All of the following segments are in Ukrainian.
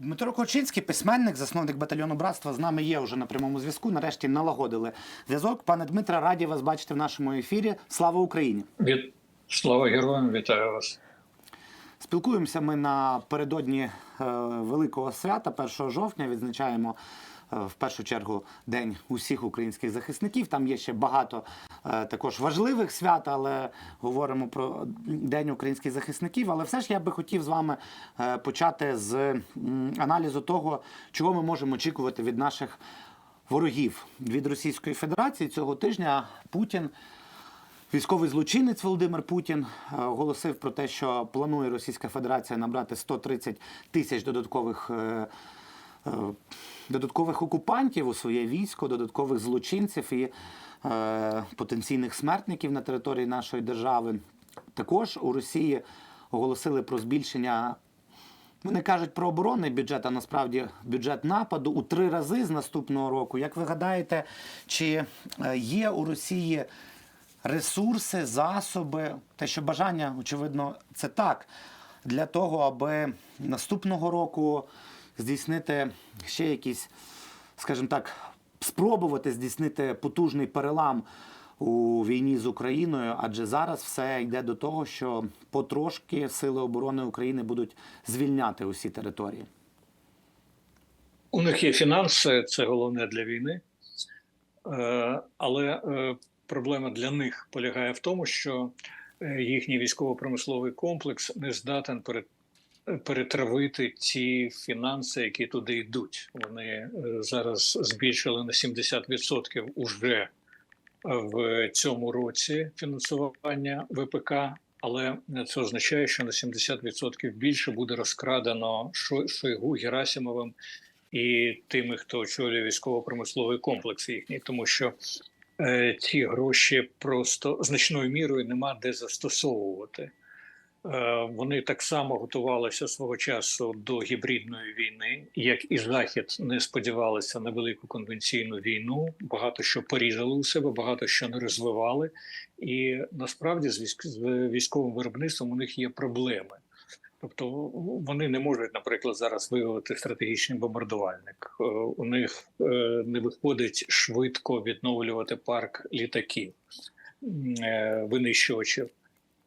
Дмитро Кочинський, письменник, засновник батальйону братства, з нами є вже на прямому зв'язку. Нарешті налагодили зв'язок. Пане Дмитре, раді вас бачити в нашому ефірі. Слава Україні! Від слава героям, вітаю вас. Спілкуємося ми напередодні е, великого свята, 1 жовтня. Відзначаємо в першу чергу День усіх українських захисників. Там є ще багато е, також важливих свят, але говоримо про День українських захисників. Але все ж я би хотів з вами е, почати з аналізу того, чого ми можемо очікувати від наших ворогів від Російської Федерації цього тижня. Путін. Військовий злочинець Володимир Путін е, оголосив про те, що планує Російська Федерація набрати 130 тисяч додаткових. Е, Додаткових окупантів у своє військо, додаткових злочинців і е, потенційних смертників на території нашої держави. Також у Росії оголосили про збільшення вони кажуть про оборонний бюджет, а насправді бюджет нападу у три рази з наступного року. Як ви гадаєте, чи е, є у Росії ресурси, засоби, те, що бажання, очевидно, це так, для того, аби наступного року здійснити ще якісь, скажімо так, спробувати здійснити потужний перелам у війні з Україною, адже зараз все йде до того, що потрошки Сили оборони України будуть звільняти усі території. У них є фінанси, це головне для війни, Е, але е, проблема для них полягає в тому, що е, їхній військово-промисловий комплекс не здатен пере- перетравити ті фінанси, які туди йдуть. Вони е, зараз збільшили на 70% уже в цьому році фінансування ВПК. Але це означає, що на 70% більше буде розкрадено Шо- Шойгу Герасимовим і тими, хто очолює військово-промисловий комплекс їхній, тому що е, ці гроші просто значною мірою нема де застосовувати. Е, вони так само готувалися свого часу до гібридної війни, як і Захід не сподівалися на велику конвенційну війну. Багато що порізали у себе, багато що не розвивали. І насправді з військовим виробництвом у них є проблеми. Тобто вони не можуть, наприклад, зараз виявити стратегічний бомбардувальник. Е, У них е, не виходить швидко відновлювати парк літаків, винищувачів.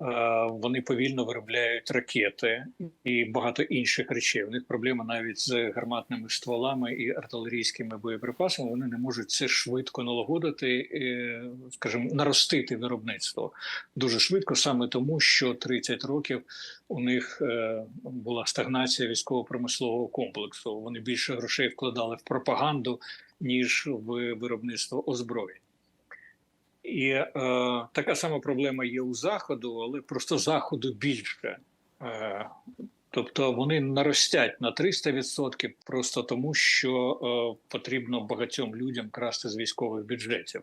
Е, Вони повільно виробляють ракети і багато інших речей. У них проблема навіть з гарматними стволами і артилерійськими боєприпасами. Вони не можуть це швидко налагодити, е, скажімо, наростити виробництво дуже швидко, саме тому, що 30 років у них е, була стагнація військово-промислового комплексу. Вони більше грошей вкладали в пропаганду ніж в виробництво озброєнь. І е, така сама проблема є у заходу, але просто заходу більше. Е, тобто вони наростять на 300% просто тому, що е, потрібно багатьом людям красти з військових бюджетів.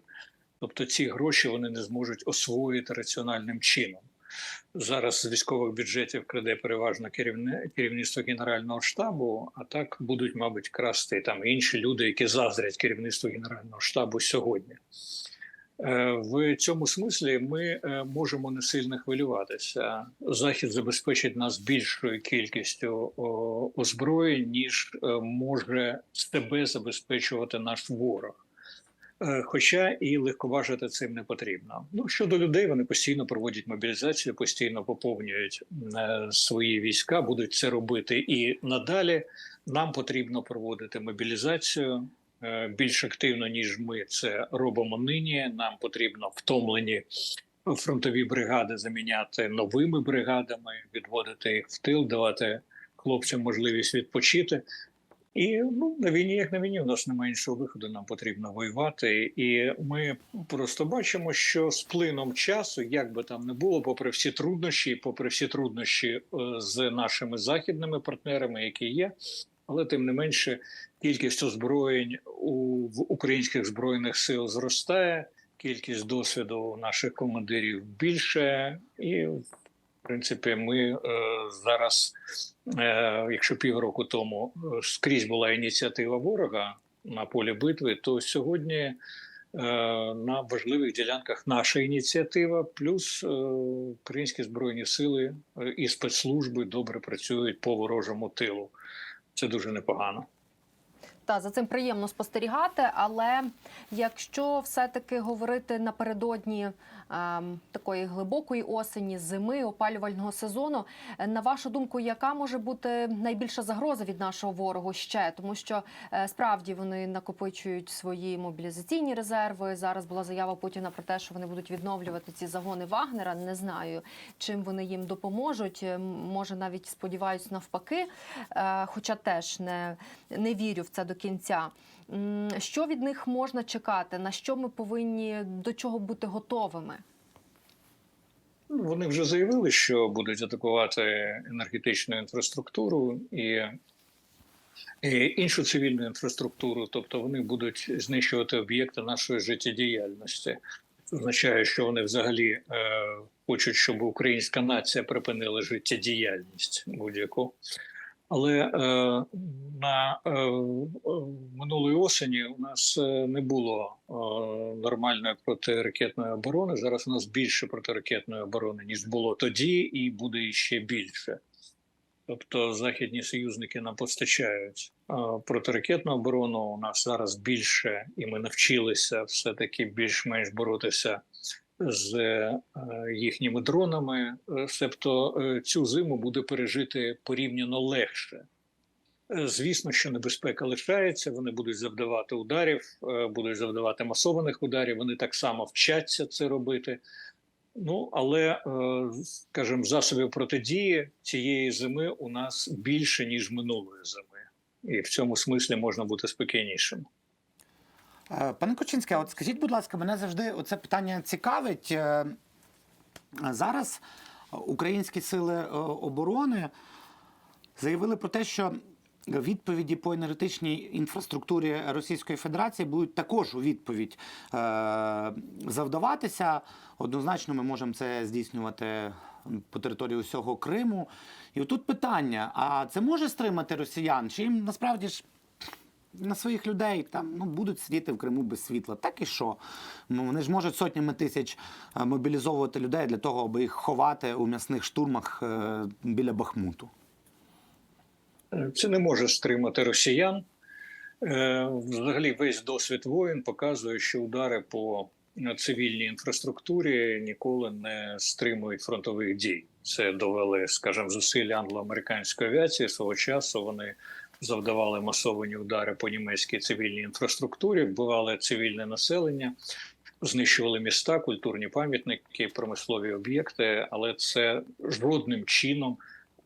Тобто ці гроші вони не зможуть освоїти раціональним чином. Зараз з військових бюджетів краде переважно керівне керівництво генерального штабу. А так будуть, мабуть, красти там інші люди, які заздрять керівництву генерального штабу сьогодні. Е, В цьому смислі ми е, можемо не сильно хвилюватися. Захід забезпечить нас більшою кількістю озброєнь, ніж е, може себе забезпечувати наш ворог. Хоча і легковажити цим не потрібно. Ну щодо людей, вони постійно проводять мобілізацію, постійно поповнюють свої війська, будуть це робити і надалі. Нам потрібно проводити мобілізацію більш активно, ніж ми це робимо нині. Нам потрібно втомлені фронтові бригади заміняти новими бригадами, відводити їх в тил, давати хлопцям можливість відпочити. І ну на війні, як на війні, у нас немає іншого виходу. Нам потрібно воювати, і ми просто бачимо, що з плином часу, як би там не було, попри всі труднощі, попри всі труднощі е, з нашими західними партнерами, які є, але тим не менше кількість озброєнь у в українських збройних сил зростає. Кількість досвіду наших командирів більше, і в принципі, ми е, зараз, е, якщо півроку тому е, скрізь була ініціатива ворога на полі битви, то сьогодні е, на важливих ділянках наша ініціатива, плюс е, українські збройні сили і спецслужби добре працюють по ворожому тилу. Це дуже непогано. Та за цим приємно спостерігати. Але якщо все-таки говорити напередодні такої глибокої осені, зими, опалювального сезону, е, на вашу думку, яка може бути найбільша загроза від нашого ворогу ще? Тому що е, справді вони накопичують свої мобілізаційні резерви. Зараз була заява Путіна про те, що вони будуть відновлювати ці загони Вагнера. Не знаю, чим вони їм допоможуть. Е, Може, навіть сподіваюсь, навпаки. Е, Хоча теж не, не вірю в це до кінця. Що від них можна чекати? На що ми повинні до чого бути готовими? Ну, Вони вже заявили, що будуть атакувати енергетичну інфраструктуру і, і іншу цивільну інфраструктуру, тобто вони будуть знищувати об'єкти нашої життєдіяльності. Це означає, що вони взагалі е, хочуть, щоб українська нація припинила життєдіяльність будь-яку. Але е, на е, минулої осені у нас е, не було е, нормальної протиракетної оборони. Зараз у нас більше протиракетної оборони, ніж було тоді, і буде ще більше. Тобто західні союзники нам постачають е, протиракетну оборону. У нас зараз більше, і ми навчилися все-таки більш-менш боротися з е, їхніми дронами. Е, Себто е, цю зиму буде пережити порівняно легше. Звісно, що небезпека лишається. Вони будуть завдавати ударів, будуть завдавати масованих ударів. Вони так само вчаться це робити. Ну але скажімо, засобів протидії цієї зими у нас більше ніж минулої зими, і в цьому смислі можна бути спокійнішим. Е, Пане Кочинське, от скажіть, будь ласка, мене завжди оце питання цікавить. Е, Зараз українські сили е, оборони заявили про те, що відповіді по енергетичній інфраструктурі Російської Федерації будуть також у відповідь завдаватися. Однозначно, ми можемо це здійснювати по території усього Криму. І отут питання: а це може стримати росіян? Чи їм насправді ж на своїх людей там ну будуть сидіти в Криму без світла. Так і що? Ну вони ж можуть сотнями тисяч е, мобілізовувати людей для того, аби їх ховати у м'ясних штурмах е, біля Бахмуту. Це не може стримати росіян. Е, Взагалі, весь досвід воїн показує, що удари по цивільній інфраструктурі ніколи не стримують фронтових дій. Це довели, скажімо, зусилля англо-американської авіації свого часу. Вони завдавали масовані удари по німецькій цивільній інфраструктурі, вбивали цивільне населення, знищували міста, культурні пам'ятники, промислові об'єкти, але це жодним чином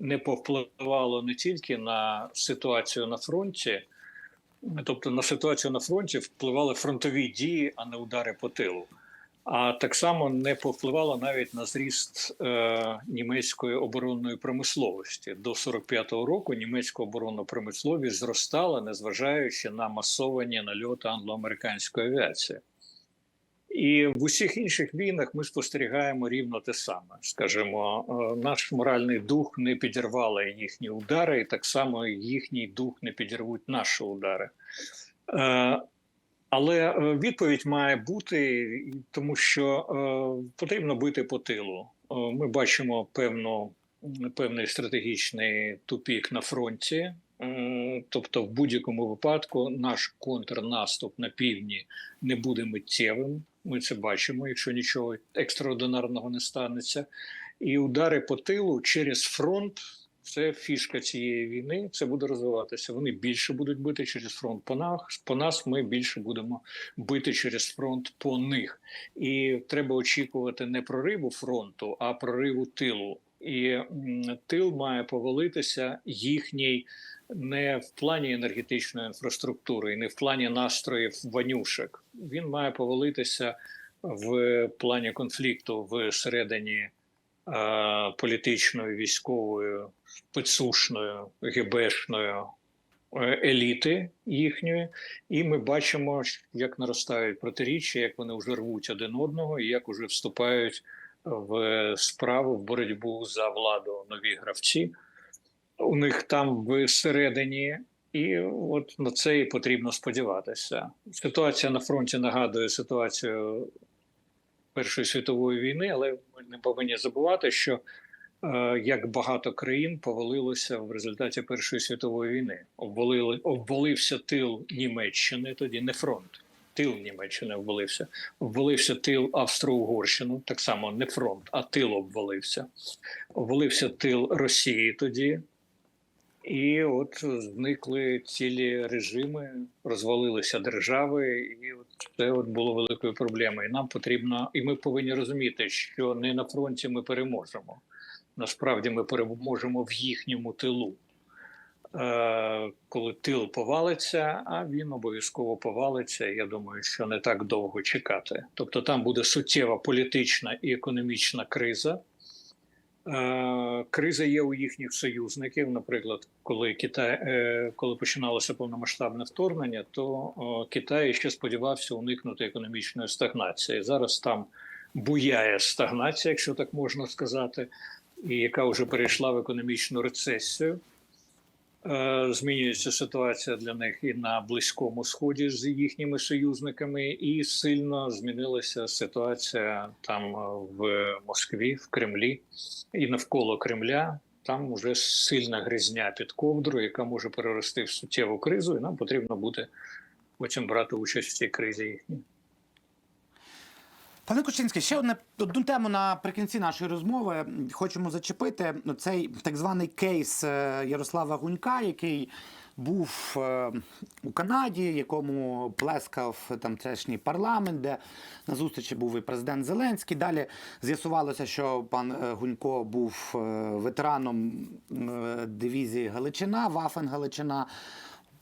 не повпливало не тільки на ситуацію на фронті, тобто на ситуацію на фронті впливали фронтові дії, а не удари по тилу. А так само не повпливало навіть на зріст е, німецької оборонної промисловості. До 45-го року німецька оборонна промисловість зростала, незважаючи на масовані нальоти англо-американської авіації. І в усіх інших війнах ми спостерігаємо рівно те саме. Скажімо, е, наш моральний дух не підірвали їхні удари, і так само їхній дух не підірвуть наші удари. Але е, відповідь має бути, тому що е, потрібно бити по тилу. Е, Ми бачимо певну, певний стратегічний тупік на фронті. Тобто, в будь-якому випадку наш контрнаступ на півдні не буде миттєвим. Ми це бачимо, якщо нічого екстраординарного не станеться. І удари по тилу через фронт це фішка цієї війни. Це буде розвиватися. Вони більше будуть бити через фронт по нас. По нас ми більше будемо бити через фронт по них. І треба очікувати не прориву фронту, а прориву тилу. І тил має повалитися їхній не в плані енергетичної інфраструктури, і не в плані настроїв ванюшек. Він має повалитися в плані конфлікту всередині е, політичної, військової, спецсушної, ГБшної е, еліти їхньої, і ми бачимо, як наростають протиріччя, як вони вже рвуть один одного, і як вже вступають в справу в боротьбу за владу нові гравці. У них там всередині, і от на це і потрібно сподіватися. Ситуація на фронті нагадує ситуацію Першої світової війни, але ми не повинні забувати, що е, як багато країн повалилося в результаті Першої світової війни. Обвалили, обвалився тил Німеччини, тоді не фронт. Тил Німеччини обвалився. Обвалився тил Австро-Угорщини, так само не фронт, а тил обвалився. Обвалився тил Росії тоді. І от зникли цілі режими, розвалилися держави, і от це от було великою проблемою. І нам потрібно, і ми повинні розуміти, що не на фронті ми переможемо. Насправді ми переможемо в їхньому тилу. Е, коли тил повалиться, а він обов'язково повалиться. Я думаю, що не так довго чекати. Тобто там буде суттєва політична і економічна криза. Е, Криза є у їхніх союзників. Наприклад, коли Китай, е, коли починалося повномасштабне вторгнення, то Китай ще сподівався уникнути економічної стагнації. Зараз там буяє стагнація, якщо так можна сказати, і яка вже перейшла в економічну рецесію. Е, Змінюється ситуація для них і на близькому сході з їхніми союзниками, і сильно змінилася ситуація там е, в Москві, в Кремлі і навколо Кремля. Там уже сильна грізня під ковдру, яка може перерости в суттєву кризу, і нам потрібно буде потім брати участь в цій кризі їхній. Пане Кучинський, ще одне одну тему наприкінці нашої розмови хочемо зачепити. Цей так званий кейс е, Ярослава Гунька, який був е, у Канаді, якому плескав там теперішній парламент, де на зустрічі був і президент Зеленський. Далі з'ясувалося, що пан е, Гунько був е, ветераном е, дивізії Галичина, Вафен Галичина.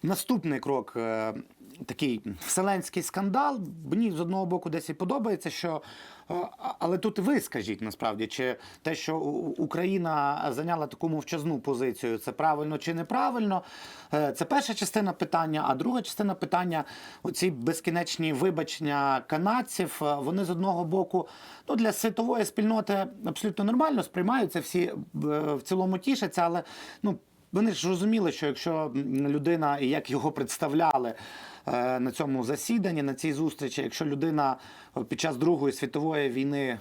Наступний крок е, такий вселенський скандал. Мені з одного боку десь і подобається, що але тут ви скажіть насправді, чи те, що Україна зайняла таку мовчазну позицію, це правильно чи неправильно? Е, Це перша частина питання. А друга частина питання: оці безкінечні вибачення канадців. е, Вони з одного боку, ну для світової спільноти абсолютно нормально сприймаються, всі е, в цілому тішаться, але ну. Вони ж розуміли, що якщо людина і як його представляли на цьому засіданні, на цій зустрічі, якщо людина е, під час Другої світової війни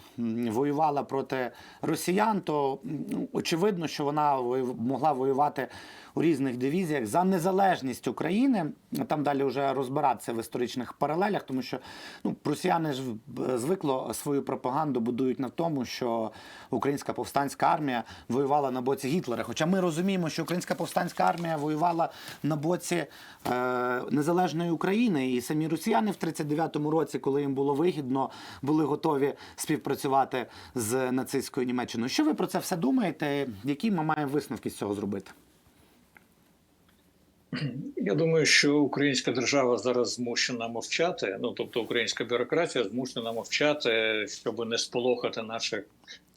воювала проти росіян, то ну, очевидно, що вона могла воювати у різних дивізіях за незалежність України. Там далі вже розбиратися в історичних паралелях, тому що ну, росіяни ж е, звикло свою пропаганду будують на тому, що українська повстанська армія воювала на боці Гітлера. Хоча ми розуміємо, що українська повстанська армія воювала на боці е, незалежної України, і самі росіяни в 39-му році, коли їм було вигідно, були готові співпрацювати з нацистською Німеччиною. Що ви про це все думаєте? Які ми маємо висновки з цього зробити? Я думаю, що українська держава зараз змушена мовчати. Ну тобто, українська бюрократія змушена мовчати, щоб не сполохати наших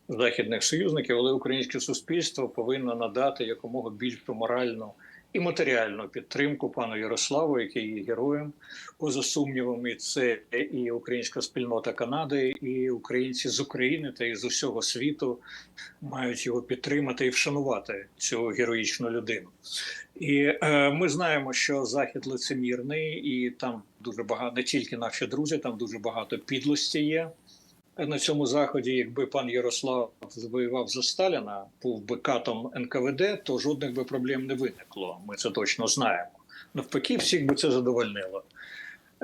західних союзників, але українське суспільство повинно надати якомога більшу моральну і матеріальну підтримку пану Ярославу, який є героєм, поза сумнівом, і це і українська спільнота Канади, і українці з України та із усього світу мають його підтримати і вшанувати цю героїчну людину. І е, ми знаємо, що захід лицемірний, і там дуже багато не тільки наші друзі, там дуже багато підлості є на цьому заході. Якби пан Ярослав воював за Сталіна, був би катом НКВД, то жодних би проблем не виникло. Ми це точно знаємо. Навпаки, всіх би це задовольнило.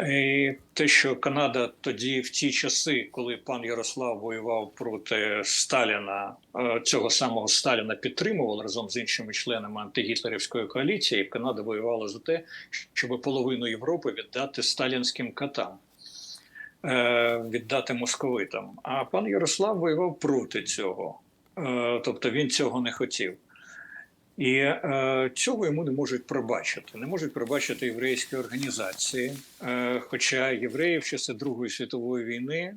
І те, що Канада тоді, в ті часи, коли пан Ярослав воював проти Сталіна, е, цього самого Сталіна підтримував разом з іншими членами антигітлерівської коаліції, Канада воювала за те, щоб половину Європи віддати сталінським катам, віддати московитам. А пан Ярослав воював проти цього, Е, тобто він цього не хотів. І е, цього йому не можуть пробачити. Не можуть пробачити єврейські організації. Е, хоча євреї в часи Другої світової війни е,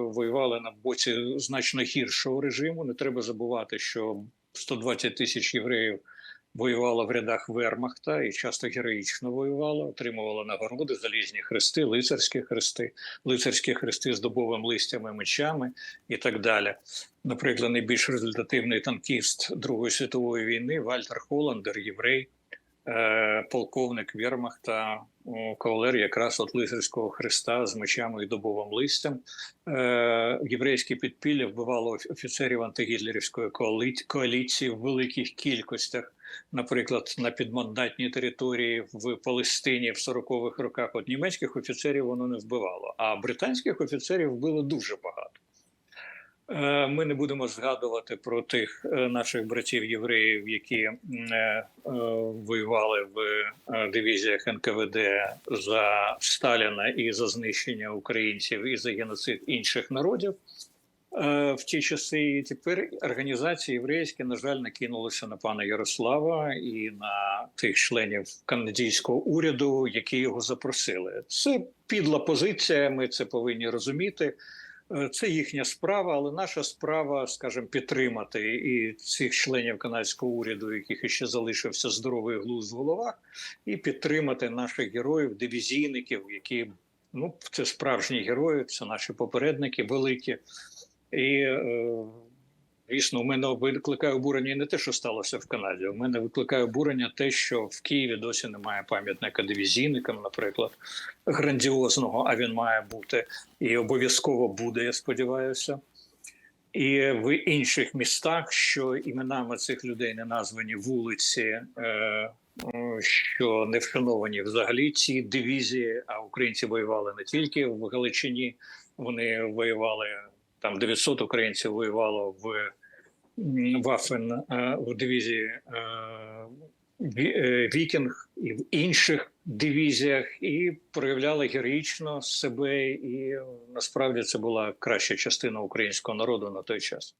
воювали на боці значно гіршого режиму. Не треба забувати, що 120 тисяч євреїв воювало в рядах Вермахта і часто героїчно воювало, отримувало нагороди, залізні хрести, лицарські хрести, лицарські хрести з дубовим листями, мечами і так далі. Наприклад, найбільш результативний танкіст Другої світової війни Вальтер Холландер, єврей, е, полковник Вермахта, кавалер якраз от лицарського хреста з мечами і дубовим листям. Е, єврейське підпілля вбивало офіцерів антигітлерівської коаліції в великих кількостях. Наприклад, на підмандатній території в Палестині в 40-х роках от німецьких офіцерів воно не вбивало, а британських офіцерів вбило дуже багато. Е, Ми не будемо згадувати про тих е, наших братів євреїв, які е, воювали в дивізіях НКВД за Сталіна і за знищення українців і за геноцид інших народів в ті часи. І тепер організації єврейські, на жаль, накинулися на пана Ярослава і на тих членів канадійського уряду, які його запросили. Це підла позиція. Ми це повинні розуміти. Е, Це їхня справа, але наша справа, скажімо, підтримати і цих членів канадського уряду, яких ще залишився здоровий глузд в головах, і підтримати наших героїв, дивізійників, які ну це справжні герої, це наші попередники великі. І е, звісно, у мене викликає обурення не те, що сталося в Канаді. У мене викликає обурення те, що в Києві досі немає пам'ятника дивізійникам, наприклад, грандіозного, а він має бути і обов'язково буде, я сподіваюся. І в інших містах, що іменами цих людей не названі вулиці, е, е, що не вшановані взагалі ці дивізії, а українці воювали не тільки в Галичині, вони воювали там 900 українців воювало в Вафен е, в дивізії е, е, Вікінг і в інших дивізіях, і проявляли героїчно себе. І насправді це була краща частина українського народу на той час.